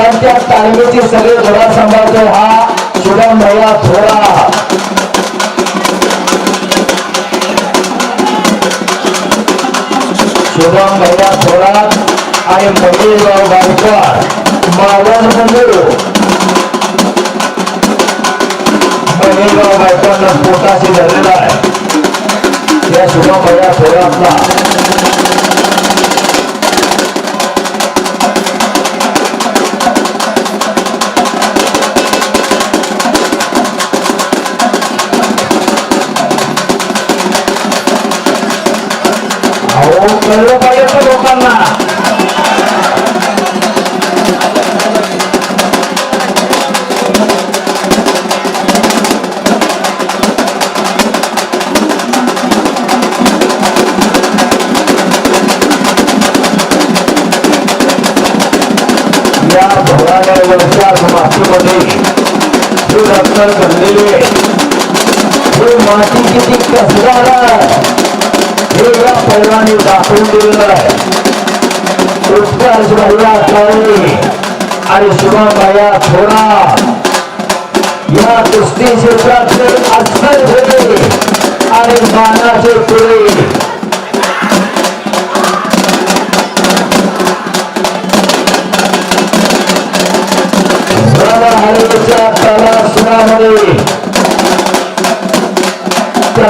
पण त्या तालमीची सगळे धोरण सांभाळतो हा शुभम भैया थोडा शुभम भैया थोडा आणि मंगेशराव गायकवाड मावन बंधू मंगेशराव गायकवाडला पोटाशी धरलेला आहे. या शुभम भैया थोडातला कळलं पाहिजे लोकांना. या भोगाड्यावरच्या मातीमध्ये हे रक्त घडलेले हे माती किती कसदार आहे हे पैलवानी दाखवून दिलेलं आहे. उत्कर्ष भैया काळे आणि शुभम भैया थोडा या कुस्ती क्षेत्रातले अस्सल होते आणि मानाचे पुढे. हरवच्या तलासुरामध्ये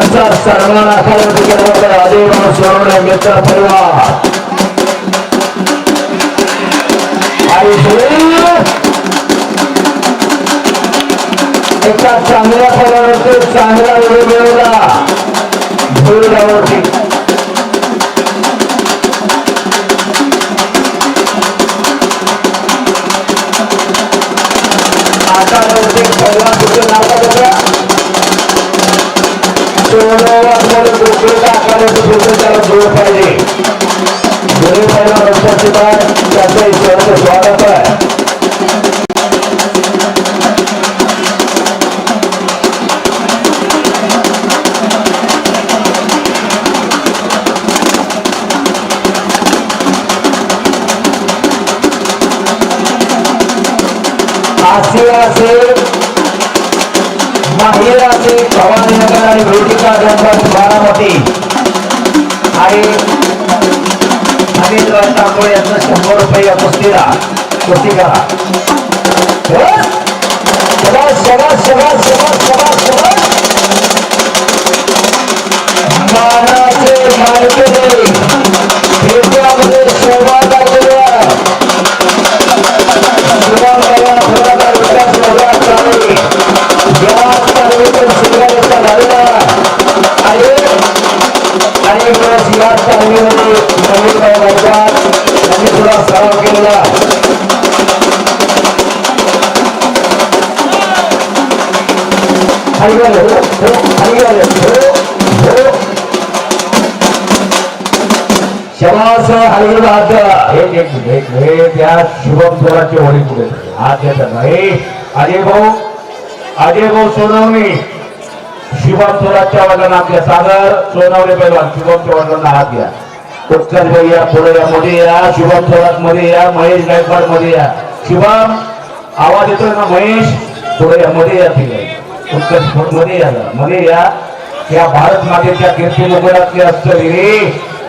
त्यांचा सन्मान आखाड्यावरती केला होता आदिवासी मित्र परिवार. आणि एका चांगल्या आशियाचे माहिराचे भवानीनगर आणि वेदिका गणपत बारामती आणि अनिल तांबोळे यांचं शंभर रुपये या कुस्तीला कुस्ती करा हं? शबास शबास हे त्या शुभम थोराचे वडील कुठे हात घेतात नाही अजय भाऊ अजय भाऊ सोनवणी. शुभम स्वराजच्या वडिलांना आपल्या सागर सोनवणे पहिला शुभमच्या वडिलांना हात घ्या. उत्कर्ष भैया पुढे या मध्ये या. शुभम स्वराजमध्ये या. महेश गायकवाडमध्ये या. शुभम आवाज येतोय ना महेश? पुढे या मध्ये या ठीक आहे मध्ये या मध्ये या. या भारत मातेच्या कीर्ती मुगलातले असतं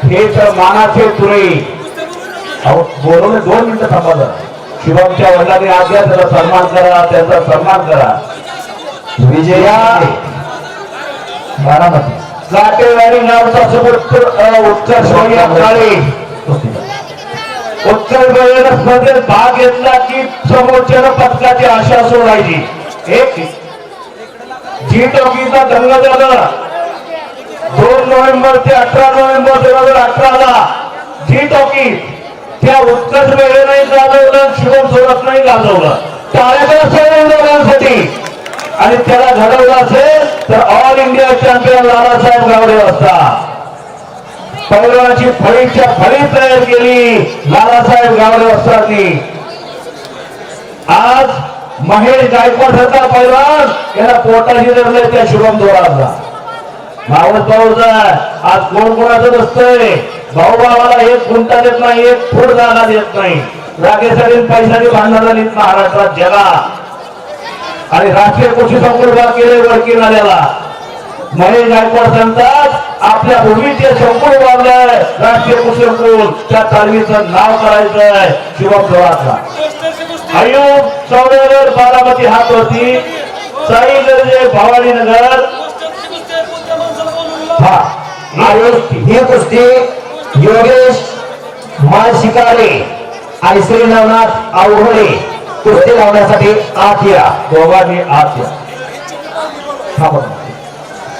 हे तर मानाचे तुरे. अहो बोलवले दोन मिनिटं थांबा जरा. शिवमच्या वडिलांनी आज्ञा त्याला सन्मान करा त्यांचा सन्मान करा. विजया. बारामती काटेवाडी नावचा सुपुत्र उत्तर भैया काळे उत्तर भैयानं स्पर्धेत भाग घेतला की समोरच्या पथकाची आशा सोडायची. एक जी टॉकीचा हो दंग झाला दोन नोव्हेंबर ते अठरा नोव्हेंबर दोन हजार अठराला जी टॉकी हो त्या उत्कट वेळे नाही गाजवलं शिवम सोडत नाही गाजवलं. टाळ्याकडे सगळ्यांसाठी आणि त्याला घडवलं असेल तर all India champion Lalasaheb Gawade असता. पैलवानाची फळीच्या फळी तयार केली लालासाहेब गावडे असतानी. आज महेश गायकवाड होता पैलवान याला पोटाशी धरले त्या शुभम दोराचा मावळ भाऊचा आज कोण कोणाचं नसतंय? भाऊ भावाला एक गुंटा देत नाही एक फूट जागा देत नाही. रागेसाठी पैशाची भांडणं झाली महाराष्ट्रात जगा. आणि राष्ट्रीय कृषी संकुल केले वडकी नाल्याला महेश गायकवाड सांगतात आपल्या भूमीचे संकुल बांधलंय राष्ट्रीय कृषी संकुल त्या तालमीचं नाव करायचंय शिवम जोरातला आयुब चौदागर बारामती हातवरती साई गर्जे भवानीनगर. हा. आणि ही कुस्ती योगेश मालशिकारे आणि श्री नवनाथ अवघडे कुस्ती लावण्यासाठी आत या. दोघांनी आत या.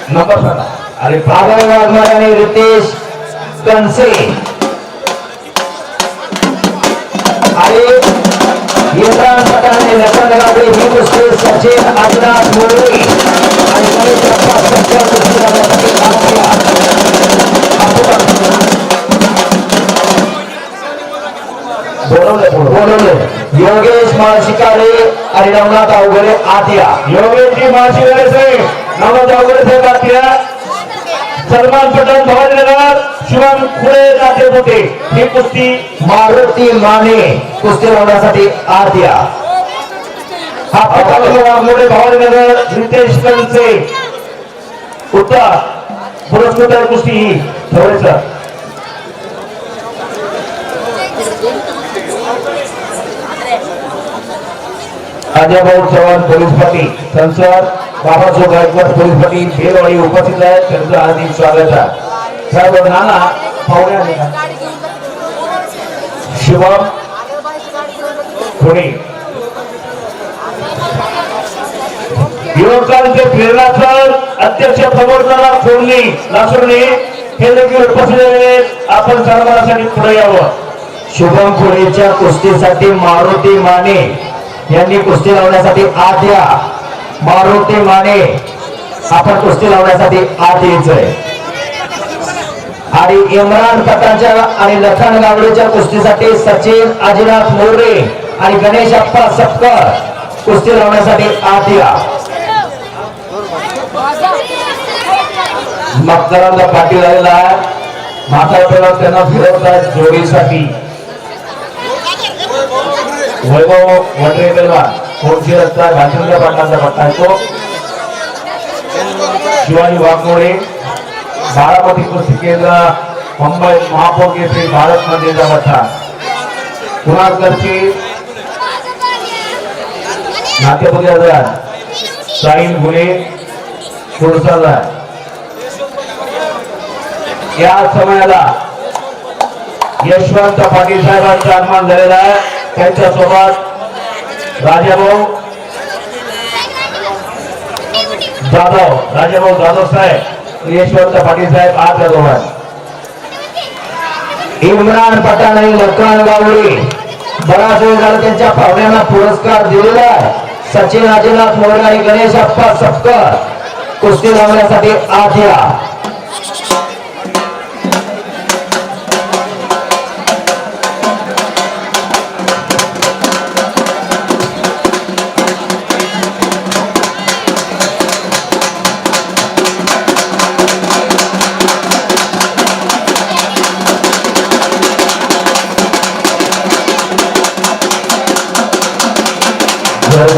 नंबर सांगा. आणि बाबा आगळ वाघमारे आणि रितेश कनसे आणि इम्रान पठाण गावडे ही कुस्ती सचिन अजनाथ मुरळी. आणि गणेश योगेश माळशिकारे आणि नवनाथ अवघडे आत या योगेशजी माशी साहेब नमद अवघडे साहेब आत्या. सलमान पठाण भवानीनगर शिवम खुळे नाते मोठे. ही कुस्ती मारुती माने कुस्ती लावण्यासाठी आत या हा पटाक वाघमोडे भवानीनगर रितेश कंचे उत्तर. पुरस्कृत कुस्ती ही. थोडेसर राजाभाऊ चव्हाण पोलीस पाटील संसद बाबासाहेब गायकवाड पोलीस पाटील बेलवाडी उपस्थित आहेत. त्यांचं हार्दिक स्वागत आहे. सर्व नाना पाहुणे शिवम खुणे युवकांचे प्रेरणास्थळ अध्यक्ष प्रबोधनाला खोडणे लासुर्णे. हे देखील उपस्थित आहेत. आपण सन्मानासाठी पुढे यावं. शुभम पुढेच्या कुस्तीसाठी मारुती माने. यांनी कुस्ती लावण्यासाठी आत या मारुती माने. आपण कुस्ती लावण्यासाठी आत यायचंय आणि इम्रान पटाच्या आणि लखन गावडेच्या कुस्तीसाठी सचिन अजिनाथ मोरे आणि गणेश अप्पा सपकर कुस्ती लावण्यासाठी आत या मकरांचा पाटील आलेला आहे. म्हातारपेला त्यांना फिरवतात जोडीसाठी. वैभव वडरेकरला कोणची रस्ता घाटुंग्या पाटलांचा पट्टा आहे शिवाजी वाघमोडे बारामती कृषी केंद्र मुंबई महापौर येथे भारत मंदिरचा पट्टा. कुणाकडची नाट्यपुरी साईन गुणे कुरसाला या समयाला यशवंत पाटील साहेबांचा आगमन झालेला आहे. त्यांच्यासोबत राजाभाऊ जाधव राजाभाऊ जाधव साहेब यशवंत पाटील साहेब आज जाधव इम्रान पठाण आणि लखन गावडे बराच वेळ झाला त्यांच्या पाहुण्यांना पुरस्कार दिलेला आहे. सचिन राजेनाथ मोरे आणि गणेश अप्पा सपकर कुस्ती लावण्यासाठी आत या.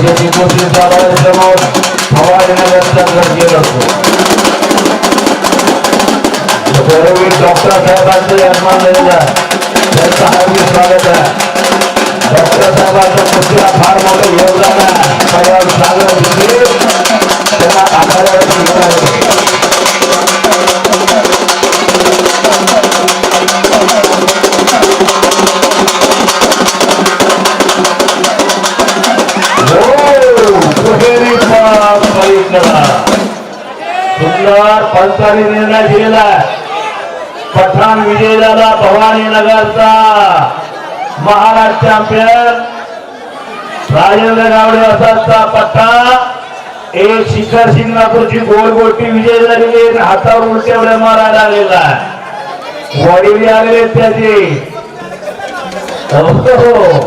गरजेची कुस्ती समोर फवारण्याचा गरजेला असतो गौरवी डॉक्टर साहेबांचं आगमन झालेलं आहे त्यांचं हार्दिक स्वागत आहे डॉक्टर साहेबांच्या कुस्तीला फार मोठं योगदान आहे सागर सुंदर पंचाने निर्णय दिलेला आहे? पठाण विजय झाला भवानी नगरचा महाराष्ट्र चॅम्पियन राजेंद्र गावडे असाचा पट्टा. एक शिखर शिंगणापूरची गोलगोटी विजय झालेली हातावर उलट्या एवढ्या मारायला आलेला आहे. वडील आलेले त्याचे. हो.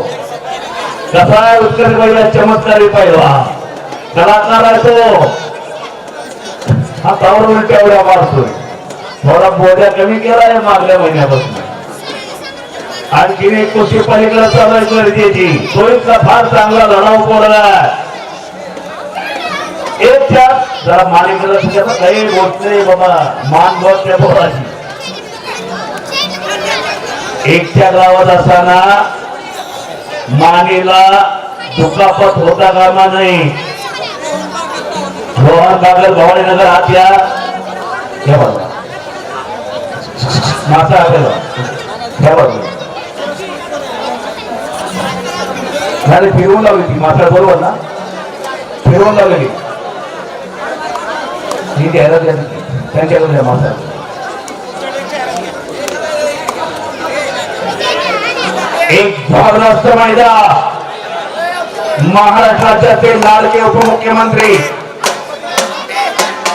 कसा आहे उत्तर चमत्कारी पहिला कलाकार आहे तो हा तावर उलट्या मारतोय. थोडा बोजा कमी केलाय मागल्या महिन्यापासून. आणखीन एक कोशी पलीकडे चालू आहे गरजेची तो इतका फार चांगला लढाऊ पोरला एक चार. जरा मालिकेला तुझ्या काही गोष्ट नाही बाबा. मान बस त्या पोराची. एकट्या गावात असताना मानेला दुखापत होता कामा नाही रोहन कागल भवानी नगर हात या घ्या बाजूला. मासा हात घ्या. फिरवून लावली ती मासा बरोबर ना? फिरवून लावलेली. ही द्यायला द्या. त्यांच्याकडे द्या माता एक जबरदस्त मैदान. महाराष्ट्राचे ते लाडके उपमुख्यमंत्री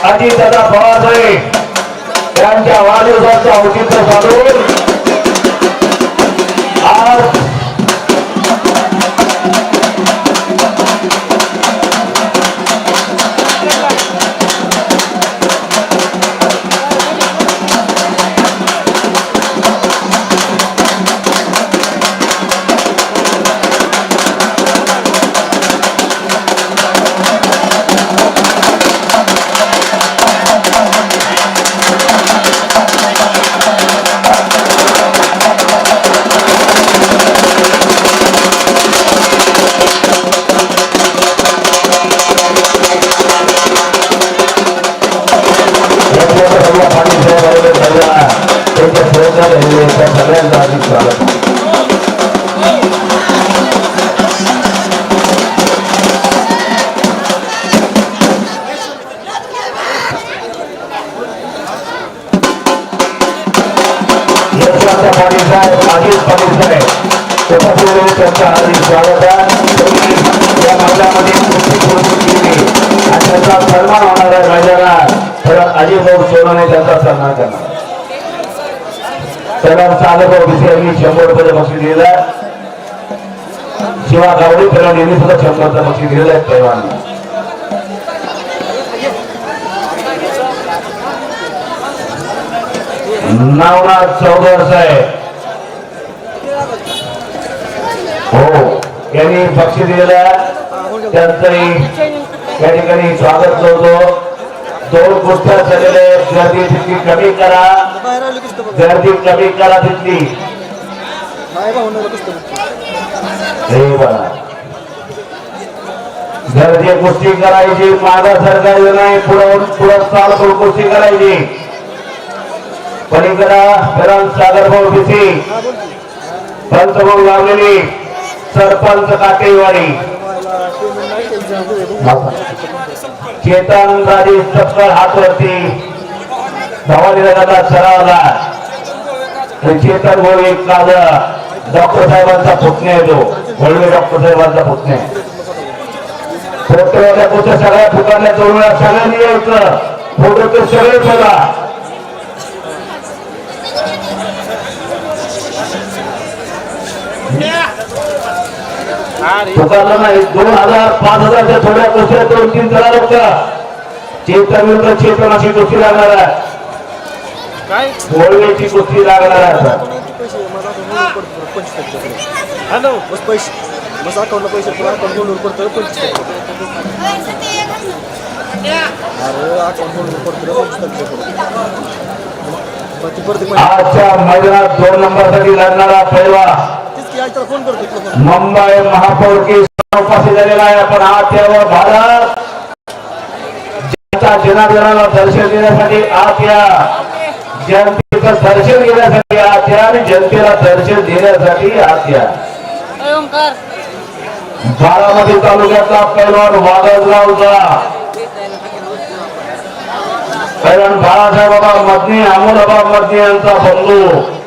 अजितदादा पवार साहेब यांच्या वाढदिवसाचं औचित्य साधून आज सन्मान होणार आहे राजाला तर अजित भाऊ सोनवणे त्यांचा सन्मान करणार. त्याला साधभाऊ ओबीसी यांनी शंभर रुपये बक्षीस दिलेलं शिवा गावडे पेरवण यांनी सुद्धा शंभर शंभरचं बक्षीस दिलेलं आहे पैलवान नवनाथ चौधर साहेब हो यांनी बक्षीस दिलेलं त्यांचंही या ठिकाणी स्वागत करतो. दोन कुस्त्या झालेले गर्दी तिथली कमी करा. गर्दी कमी करा तिथली गर्दी कुस्ती करायची माझा सरकार नाही पुढं पुढं चाल करून कुस्ती करायची. पलीकडा फिरण सागर भाऊ बिसी हा पंच भाऊ लावलेली सरपंच काटेवाडी मला पेमेंट नाही त्यांचं चेतन राजे चक्कर हातवरती भवानी दादा सरावला. चेतन भाऊ काल डॉक्टर साहेबांचा पुतणे आहे तो. वळवे डॉक्टर साहेबांचा पुतणे फोटो सगळ्या ठिकाणी जोडून सगळ्यांनी यायचं. फोटो ते सगळे बघा पुकारलं नाही दोन हजार पाच हजारच्या थोड्या दोन तीन लोक चेतन विरुद्ध चेतन अशी कुस्ती लागणार आहे. लागणार आहे. पैसे मला आता. पडतो पंचवीस टक्के हॅलो बस पैसे. बस अकाउंटला पैसे पण अकाउंट होल्डवर पडतं पंचवीस टक्के. अरे अकाउंट होल्डवर पडतं पंचवीस टक्के. पडतं बाकी प्रत्येक महिन्यात आजच्या मैदानात दोन नंबरसाठी लढणारा पैलवा मुंबई महापौर की उपस्थित झालेला आहे. आपण आज त्यावर भारत. जनता जनार्दनाला दर्शन देण्यासाठी आज या. जनतेचं दर्शन घेण्यासाठी आज या आणि जनतेला दर्शन देण्यासाठी आज या. बारामती तालुक्यातला पैलवान वादळगावचा पैलवान बाळासाहेब बाबा मदनी अमोलबाबा मदनी यांचा बंधू.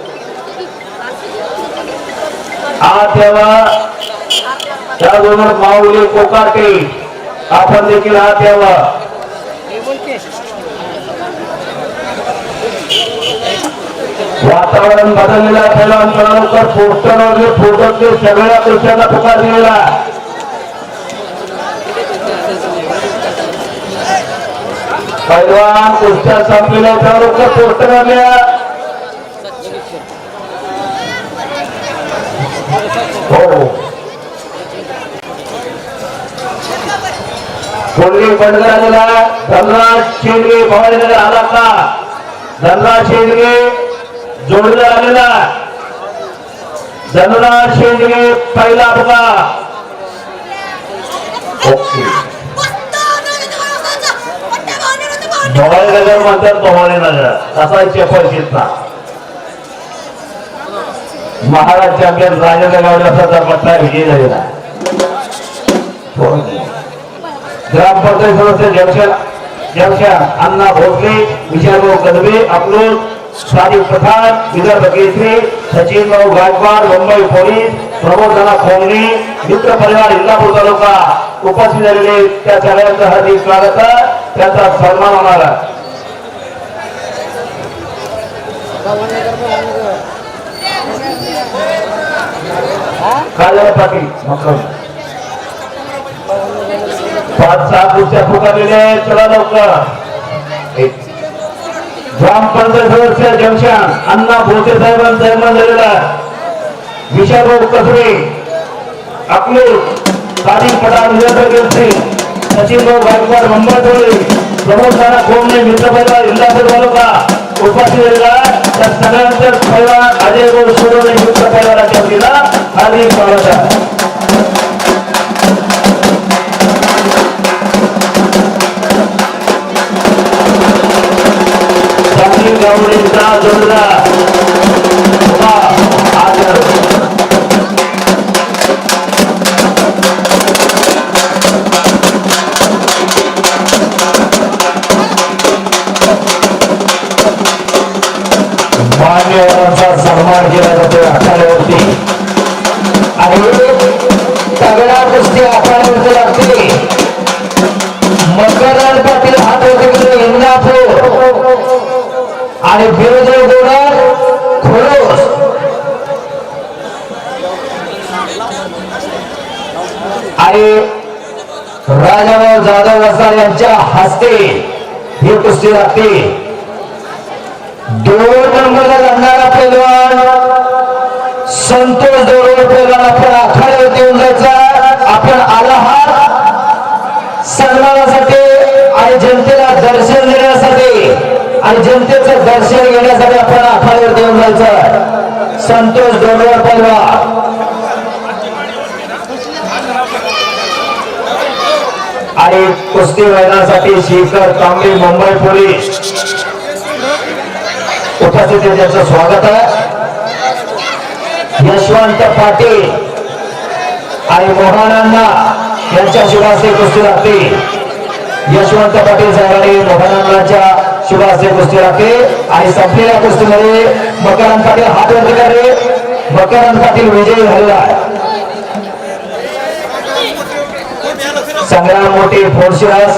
हा तेव्हा त्याचबरोबर माऊली कोकाटे आपण देखील हा तेव्हा वातावरण बदललेलं आहे पैलवान लवकर पोस्टरवरले फोटोतले सगळ्या गोष्टींना पुकार दिलेला आहे. पैलवान कुस्त्या संपलेल्या त्यावर पोस्टर आल्या. हो. कोल्हे बंडगराला धनराज शेंडगे भवानीनगर आला का धनराज शेंडगे जोडीदार आलेला. धनराज शेंडगे पहिला बघा. ओके. भवानीनगर म्हणतात भवानीनगर तसा चेपल शिरता महाराज चॅम्पियन राजेंद्र गावडे असा तर विजय झालेला आहे. ग्रामपंचायत सदस्य जंक्शन जंक्शन अण्णा भोसले विशालभाऊ कदमे अकलूज सादिक प्रधान विदर्भ केसरी सचिन भाऊ गायकवाड मुंबई पोलीस प्रबोधना दादा मित्र परिवार इंदापूर तालुका उपस्थित झालेले त्या सगळ्यांचं हार्दिक स्वागत त्याचा सन्मान होणार आहे. काय झालं पाटील मक्कम पाच सहा कुर्च्या पुकारलेल्या आहेत चला लवकर एक. ग्रामपंचायत सदस्य जंक्शन अण्णा भोसे साहेबांचा निर्माण झालेला आहे विशाभाऊ कसरे अकलूर सादिक पठाण निरंतर केसरी सचिन भाऊ गायकवाड मंबळ टोळी प्रमोद नाना कोमणे मित्र इंदापूर तालुका उपस्थित झालेला त्या सगळ्यांचं परिवार अजय गोड सोडवणे युक्त परिवाराच्या वतीला आणि स्वागत आहे सांगली गावडीचा जोडदार ही लागते दोन नंबरला लढणारा पैलवान संतोष दोन पैलवान आपण आखाड्यावर येऊन जायचा. आपण आला आहात सन्मानासाठी आणि जनतेला दर्शन देण्यासाठी आणि जनतेचं दर्शन घेण्यासाठी आपण आखाड्यावर येऊन जायचं. संतोष दोन पैलवान आणि कुस्ती मैदानासाठी शेखर तांबे मुंबई पोलीस. उपस्थित आहे त्यांचं स्वागत आहे. यशवंत पाटील आणि मोहनांना यांच्या शुभास्ते कुस्ती लागते यशवंत पाटील साहेबांनी मोहनांनाच्या शुभास्ते कुस्ती लागते आणि संपलेल्या कुस्तीमध्ये मकरंद पाटील हात वरती करे मकरंद पाटील विजयी झालेला आहे. संग्राम मोठे फोडशिरास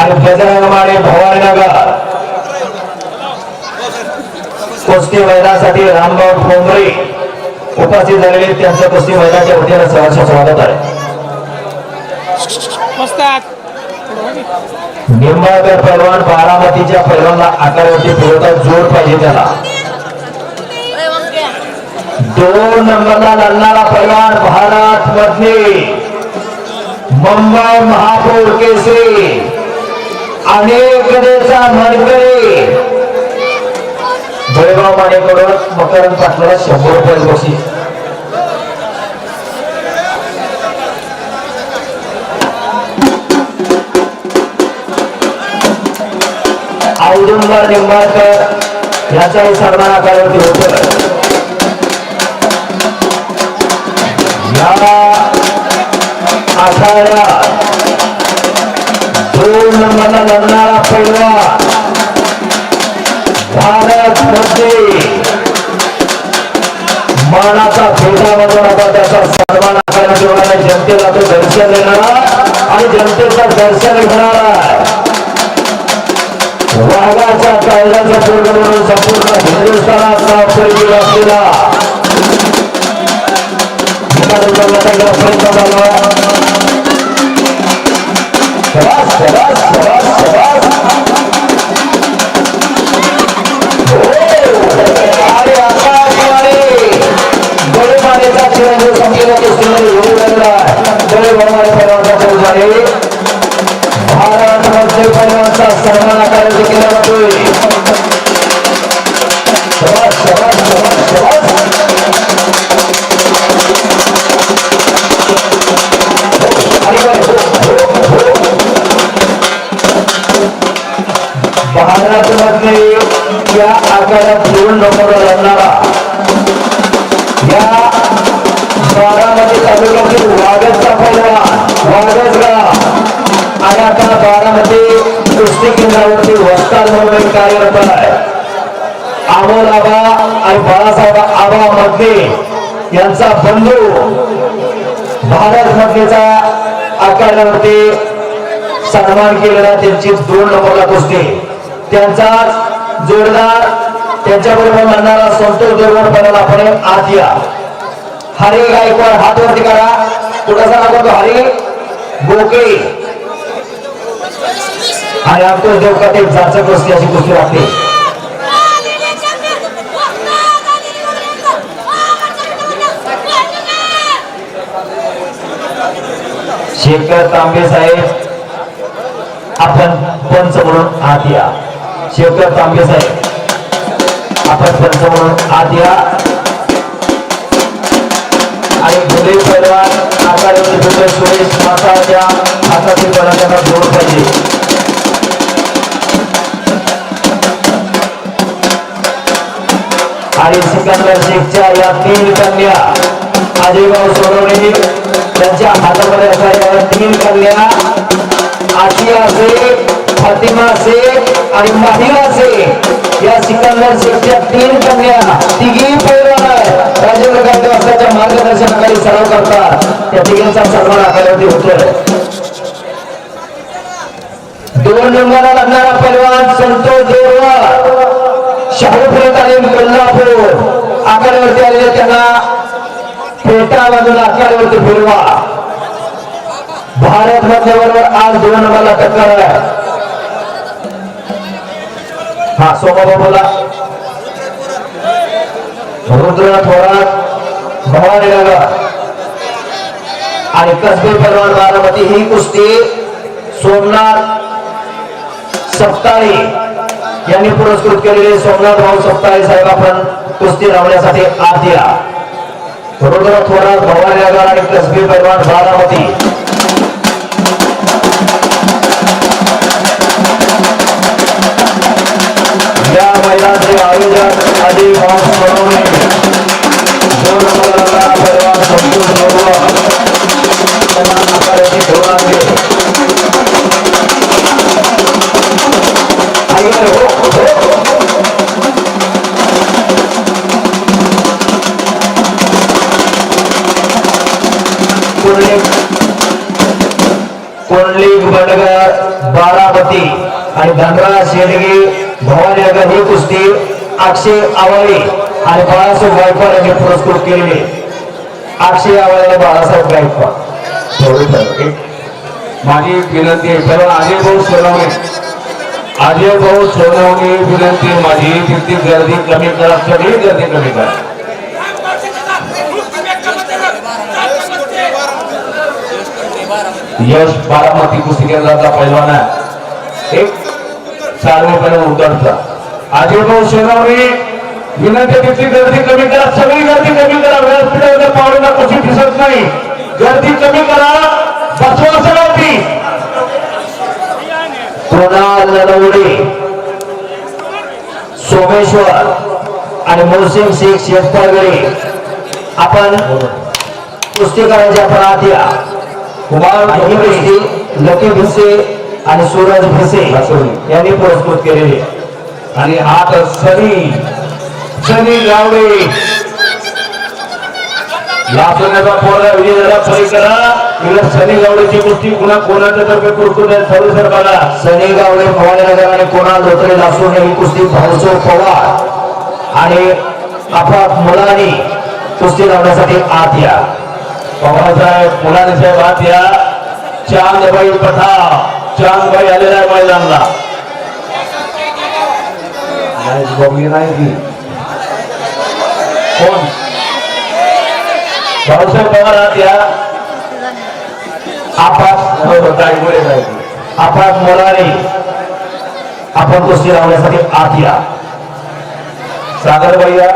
आणि बजरंग माने भवानीनगर. कुस्ती मैदानासाठी रामभाऊ ठोंबरे उपस्थित झालेले त्यांचं कुस्ती मैदानाच्या वतीनं सहर्ष स्वागत आहे. निंबाळकर पैलवान बारामतीच्या पैलवानला आकारावरती पुरवता जोड पाहिजे त्याला. दोन नंबरला लढणारा पैलवान भारत मधले मुंबई महापौर केसरी. अनेकतेचा मनकरी बेळगाव मानेकडून मकरंद पाटलाला शंभर रुपये बक्षीस औदुंबर निंबाळकर याचाही सन्मान आकारावरती होतो. या आखाड्यात दोन नंबरला लढणारा भारत मध्ये मानाचा आता त्याचा सन्मान जनतेला तो दर्शन देणारा आणि जनतेचं दर्शन घेणारा. वाघाच्या कायद्याचा पूर्ण म्हणून संपूर्ण हिंदुस्थानात असलेला भारत मध्य पर्यंत सर्वांना करायचे केलं या आकारात जीवन नंबर लढणारा या बारामती तालुक्यातील वागसचा पैलवान वागसगाव आणि आता बारामती कृष्णी केंद्रावरती वस्ताद म्हणून एक कार्यरत आहे. आमोल आबा आणि बाळासाहेब आबा मधले यांचा बंधू भारत मधलेचा आकारावरती सन्मान केलेला त्यांची दोन नंबरला कुस्ती. त्यांचा जोरदार. त्यांच्याबरोबर म्हणणारा संतोष देवगड बनायला आपण आत या. हरी गायकवाड हात वरती करा. कुणाचा नाव करतो हरी? बोके. आणि अंकुश देवकाते जाचक कुस्ती अशी गोष्टी वाटते शेखर तांबे साहेब आपण पंच म्हणून आत या. शेवकर तांबे साहेब. आपण पंच म्हणून आत या आणि भुले पैलवान आकाराचे सुरेश माताच्या हातातील बळा त्यांना जोड पाहिजे. आणि सिकंदर शेखच्या या तीन कन्या. अजयभाऊ सोनवणे त्यांच्या हातामध्ये असणाऱ्या तीन कन्या. आशिया शेख फातिमा शेख आणि माहिरा शेख या सिकंदर शेखच्या तीन कन्या तिघी पैलवान राजेंद्र गांधी वासनाच्या मार्गदर्शनाखाली सराव करतात. त्या तिघींचा सन्मान आकारवरती होतोय दोन नंबरला लागणारा पैलवान संतोष देवरा शाहूपुरी तालीम कोल्हापूर. आखाड्यावरती आलेले त्यांना पेटा बाजूला आखाड्यावरती फिरवा भारत मधल्याबरोबर आज दोन नंबरला टक्कर आहे. हा सोमा बोला. रुद्र थोरात भवानी नगर आणि कसबे परवान बारामती ही कुस्ती सोमनाथ सप्ताळी यांनी पुरस्कृत केलेले सोमनाथ भाऊ सप्ताळी साहेब आपण कुस्ती लावण्यासाठी आत या. रुद्र थोरात भवानी नगर आणि कसबे परवान बारामती. या मैदानाचे आयोजक अजय भाऊ सोनवणे दोन नंबरला पैलवान संतोष नोरवा त्यांना आकाराची धोरणांचे ऐका हो, हो. कोल्हे कोल्हे बडगर बारामती। आणि धनराज शेडगे भवानीनगर ही कुस्ती अक्षय आवळे आणि बाळासाहेब गायकवाड यांनी पुरस्कृत केलेले अक्षय आवळे बाळासाहेब गायकवाड. माझी विनंती आहे सर्व अजय भाऊ सोनवणे. अजय भाऊ सोनवणे विनंती माझी. तिथली गर्दी कमी करा सगळी गर्दी कमी करा. यश बारामती कुस्ती केंद्राचा पैलवान आहे. एक सार्वजनिक उतरचा अजय भाऊ सोनवणे विनंती तिथली गर्दी कमी करा सगळी गर्दी कमी करा व्यासपीठावर पावलेला कशी दिसत नाही। गर्दी कमी करा बसवा सगळ्यांनी कुणाल नलवडे सोमेश्वर आणि मोहसिन शेख शेतपागडे आपण कुस्ती करायची आपण आत या कुमार लकी भिसे आणि सूरज भिसे यांनी पुरस्कृत केलेली. आणि हात सनी सनी गावडे पोरगा विजय झाला परी करा. इकडे सनी गावडेची गोष्टी पुन्हा कोणाच्या तर्फे आहे सर बघा सनी गावडे भवानीनगर आणि कुणाल धोत्रे लासून ही कुस्ती भाऊसो पवार. आणि आपाप मुलांनी कुस्ती लावण्यासाठी आत या. पवारसाहेब मुलाने साहेब आत या. चांदबाई पठा चांदबाई आलेला आहे मैदानला नाही बघली नाही ती. कोण? भाऊसाहेब पवार या. आपाप हो, हो, काय बोले आपण कुस्ती लावण्यासाठी आत या. सागर भैया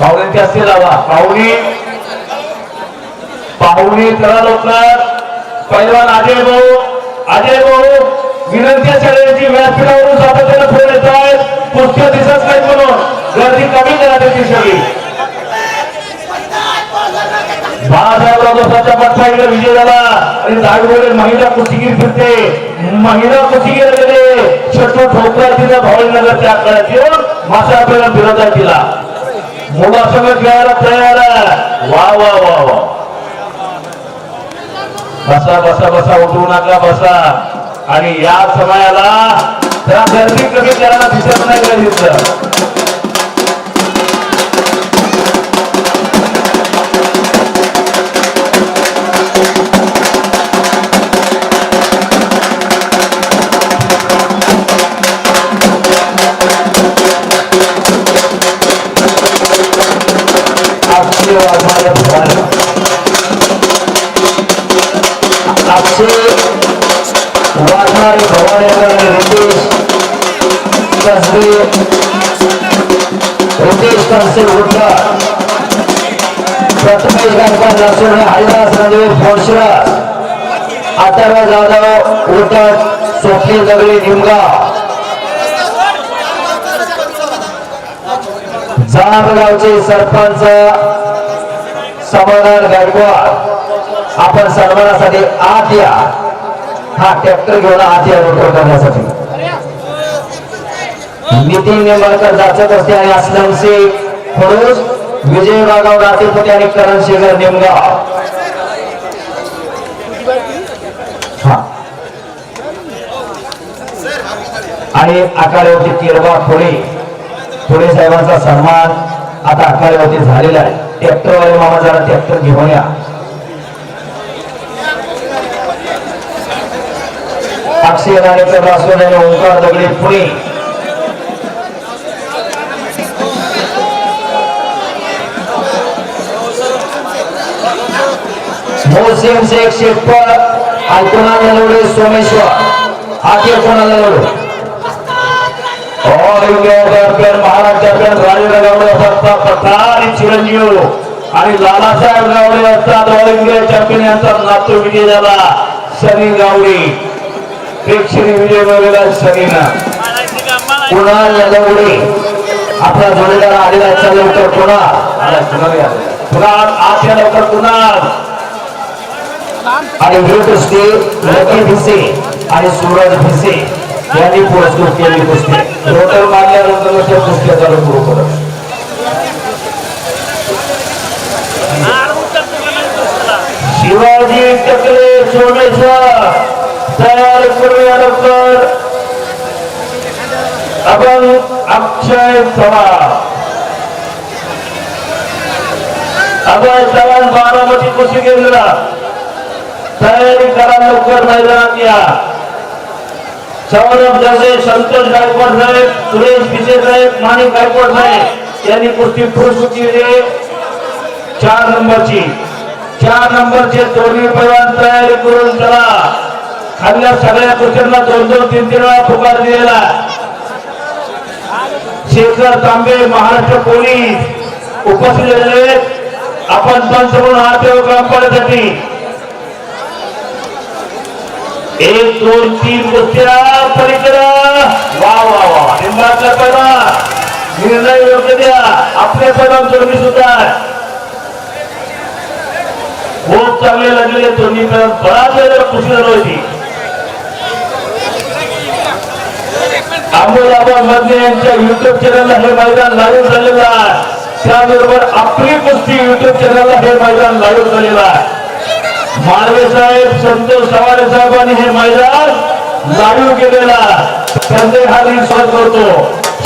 पाहुण्यांची असते लावा पाहुणी. पाहुणी करा लवकर. पैलवान अजय भाऊ अजय भाऊ विनंती आहे सगळ्यांची व्यासपीठावरून सातत्यानं फोन येत आहेत कुस्त्या दिसत नाही म्हणून गर्दी कमी करा त्याची सगळी बाळासाहेबराव दोसाच्या पटसाईला विजय झाला आणि दागडोळे महिला कुस्तीगीर फिरते महिला कुस्तीगीर गेले शत्रू ठोकरा तिला भावनगरच्या आकड्यात येऊन मासा आपल्याला फिरत आहे तिला मुलासंग खेळायला तयार आहे. वा वा वा वा बसा बसा बसा उठू नका बसा. आणि या समयाला जरा गर्दी कमी करायला दिसत नाही का दिसत दगडे निमगाव जामगावचे सरपंच समाधान गायकवाड आपण सन्मानासाठी आत या. हा ट्रॅक्टर घेऊन आत या रोटर करण्यासाठी. नितीन निंबाळकर जाचक असते आणि असलम सिंग फडोस विजय बागाव रातेपुते आणि करण शेखर निमगाव. आणि आखाड्यावरती किरबा फुले. फुले साहेबांचा सन्मान आता आखाड्यावरती झालेला आहे. ट्रॅक्टरवाले मामा जरा ट्रॅक्टर घेऊन या. अक्षय नाणेकर आणि ओंकार दगडे पुणे मोहसिन शेख शेखपर आणि कोणाला लढवले सोमेश्वर. आखे कोणाला लढवले all India champion Maharashtra champion Rajendra Gawade असतात प्रधान आणि चिरंजीव आणि लालासाहेब गावडे असतात ऑल इंडिया चॅम्पियन यांचा नातू विजय झाला शनी गावडे प्रेक्षणी विजय मिळवलेला शनीनं कुणाल नगवडे आपला जोडीदार आलेला आहे. चल लवकर कुणाल आला, कुणाल या. कुणाल आज या लवकर कुणाल आणि हे कुस्ती लकी भिसे आणि सूरज भिसे यांनी पुरस्कृत केली कुस्ती रोटर मारल्यानंतर त्या कुस्त्या चालू करू परत शिवाजी टकले सोमेश्वर तयार करूया लवकर आपण अक्षय चव्हाण अभय चव्हाण बारामती कुस्ती केंद्र तयारी करा लवकर मैदानात या सौरभ जसे संतोष गायकवाड साहेब सुरेश पिसे साहेब माणिक गायकवाड साहेब यांनी कुस्ती पुरुष दिली चार नंबरची. चार नंबरचे दोन्ही पैलवान तयारी करून चला. खाल्ल्या सगळ्या कुस्त्यांना दोन दोन तीन तीन वेळा पुकार दिलेला. शेखर तांबे महाराष्ट्र पोलीस उपस्थित आपण पंच म्हणून हात देऊ काम पाडण्यासाठी एक दोन तीन कुस्त्या पलीकडे वा वा वा. लिंबाचा पैदा निर्णय योग्य द्या. आपल्या पैदा तुम्ही सुद्धा. खूप चांगले लागलेले दोन्ही पैदा बराच वेळ खुशी झाली होती. आंबोलाबा मध्ये यांच्या युट्यूब चॅनलला हे मैदान लाईव्ह झालेलं आहे. त्याबरोबर आपली कुस्ती युट्यूब चॅनलला हे मैदान लाईव्ह झालेलं आहे. माळवे साहेब संतोष सवारे साहेबांनी हे मैदान लाईव्ह केलेला त्यांचे हार्दिक करतो.